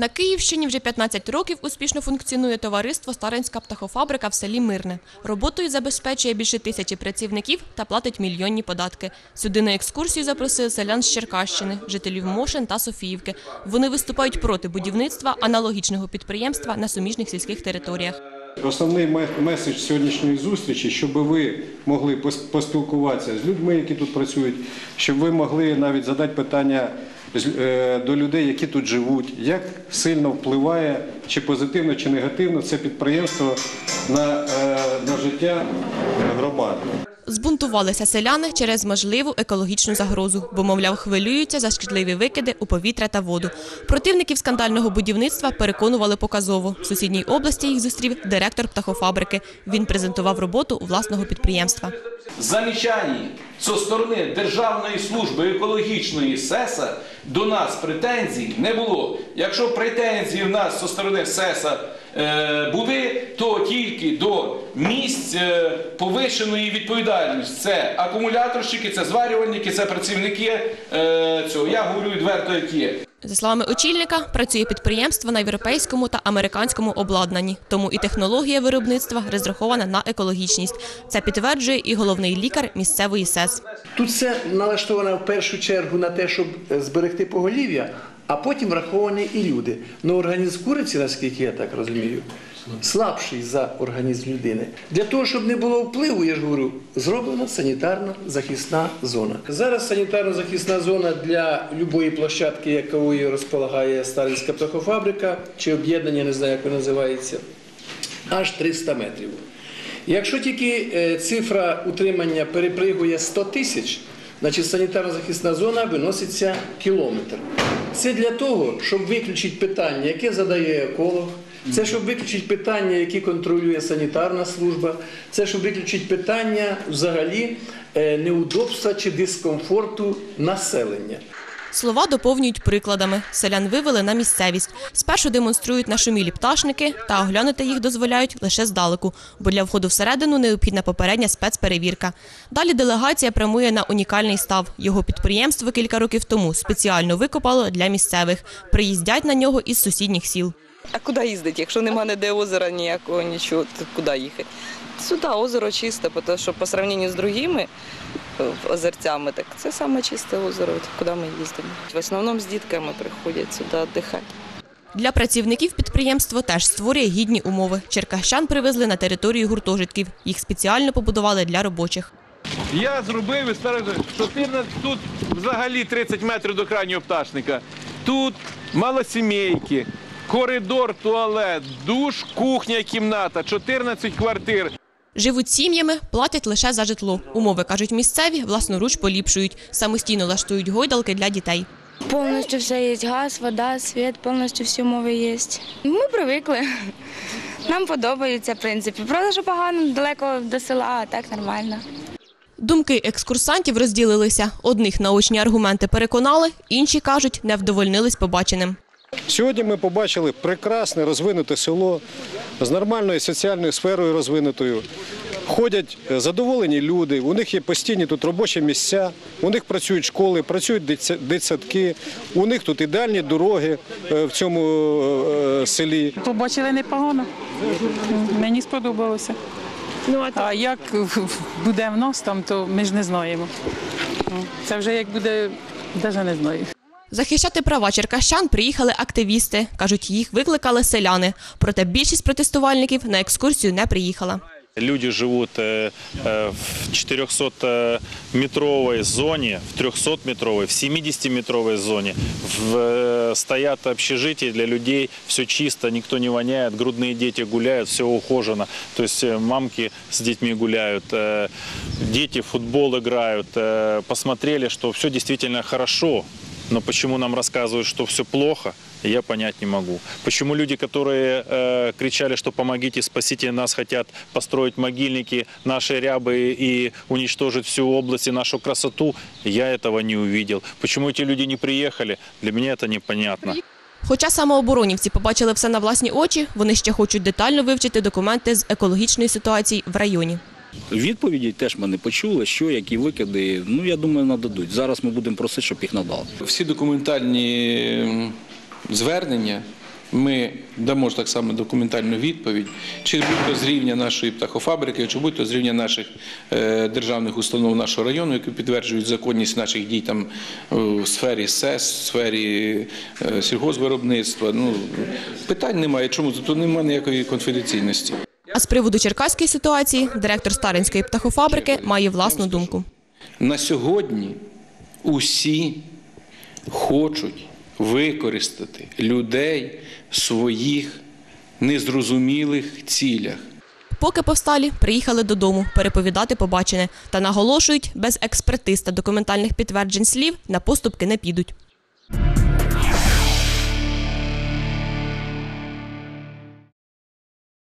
На Київщині вже 15 років успішно функціонує товариство Старинська птахофабрика в селі Мирне. Роботою забезпечує більше тисячі працівників та платить мільйонні податки. Сюди на екскурсію запросили селян з Черкащини, жителів Мошен та Софіївки. Вони виступають проти будівництва аналогічного підприємства на суміжних сільських територіях. Основний меседж сьогоднішньої зустрічі, щоб ви могли пос- поспілкуватися з людьми, які тут працюють, щоб ви могли навіть задати питання до людей, які тут живуть, як сильно впливає чи позитивно, чи негативно це підприємство на, е, на життя громади. Збунтувалися селяни через можливу екологічну загрозу, бо, мовляв, хвилюються за шкідливі викиди у повітря та воду. Противників скандального будівництва переконували показово. В сусідній області їх зустрів директор птахофабрики. Він презентував роботу власного підприємства. замічані зі сторони Державної служби екологічної СЕСа до нас претензій не було. Якщо претензії в нас зі сторони СЕСа е, були, то тільки до місць е, повищеної відповідальності. Це акумуляторщики, це зварювальники, це працівники е, цього. Я говорю відверто, як є. За словами очільника, працює підприємство на європейському та американському обладнанні, тому і технологія виробництва розрахована на екологічність. Це підтверджує і головний лікар місцевої СЕС. Тут все налаштовано в першу чергу на те, щоб е, зберегти поголів'я, а потім враховані і люди. Ну організм куриці, наскільки я так розумію, слабший за організм людини. Для того, щоб не було впливу, я ж говорю, зроблена санітарно захисна зона. Зараз санітарно-захисна зона для будь-якої площадки, якою розполагає Сталінська птахофабрика чи об'єднання, не знаю, як воно називається, аж 300 метрів. Якщо тільки е, цифра утримання перепригує 100 тисяч, значить санітарно-захисна зона виноситься кілометр. Це для того, щоб виключити питання, яке задає еколог, це щоб виключити питання, які контролює санітарна служба, це щоб виключити питання взагалі е, неудобства чи дискомфорту населення. Слова доповнюють прикладами. Селян вивели на місцевість. Спершу демонструють нашумілі пташники та оглянути їх дозволяють лише здалеку, бо для входу всередину необхідна попередня спецперевірка. Далі делегація прямує на унікальний став. Його підприємство кілька років тому спеціально викопало для місцевих. Приїздять на нього із сусідніх сіл. А куди їздити? Якщо нема ніде озера ніякого, нічого, то куди їхати? Сюди озеро чисте, тому що по сравненню з другими е, озерцями, так це саме чисте озеро, от куди ми їздимо. В основному з дітками приходять сюди віддихати. Для працівників підприємство теж створює гідні умови. Черкащан привезли на територію гуртожитків. Їх спеціально побудували для робочих. Я зробив і старий 14, тут взагалі 30 метрів до крайнього пташника. Тут малосімейки, коридор, туалет, душ, кухня, кімната, 14 квартир. Живуть сім'ями, платять лише за житло. Умови, кажуть місцеві, власноруч поліпшують. Самостійно лаштують гойдалки для дітей. Полностью все есть, газ, вода, свет, полностью всі умови є. Ми привикли. Нам подобається, в принципі. Правда, що погано далеко до села, а так нормально. Думки екскурсантів розділилися. Одних наочні аргументи переконали, інші кажуть, не вдовольнились побаченим. Сьогодні ми побачили прекрасне розвинуте село з нормальною соціальною сферою розвинутою. Ходять задоволені люди, у них є постійні тут робочі місця, у них працюють школи, працюють дитсадки, у них тут ідеальні дороги е, в цьому е, е, селі. Побачили непогано. Мені сподобалося. а як буде в нас там, то ми ж не знаємо. Ну, Це вже як буде, навіть не знаю. Захищати права черкащан приїхали активісти. Кажуть, їх викликали селяни. Проте більшість протестувальників на екскурсію не приїхала. Люди живут э, э, в 400-метровой зоне, в 300-метровой, в 70-метровой зоне. В, э, стоят общежития для людей, все чисто, никто не воняет, грудные дети гуляют, все ухожено. То есть э, мамки с детьми гуляют, э, дети в футбол играют. Э, посмотрели, что все действительно хорошо, но почему нам рассказывают, что все плохо, я понять не могу. Почему люди, которые э, кричали, что помогите, спасите нас, хотят построить могильники, наши рябы и уничтожить всю область и нашу красоту, я этого не увидел. Почему эти люди не приехали, для меня это непонятно. Хоча самооборонівці побачили все на власні очі, вони ще хочуть детально вивчити документи з екологічної ситуації в районі. Відповіді теж ми не почули, що, які викиди. Ну, я думаю, нададуть. Зараз ми будемо просити, щоб їх надали. Всі документальні звернення ми дамо ж так само документальну відповідь, чи будь-то з рівня нашої птахофабрики, чи будь-то з рівня наших е, державних установ нашого району, які підтверджують законність наших дій там е, в сфері СЕС, в сфері е, сільгоспвиробництва. Ну, питань немає. Чому? Тут немає ніякої конфіденційності. А з приводу черкаської ситуації директор Старинської птахофабрики має власну думку. На сьогодні усі хочуть використати людей в своїх незрозумілих цілях. Поки повсталі приїхали додому переповідати побачене та наголошують, без експертиз та документальних підтверджень слів на поступки не підуть.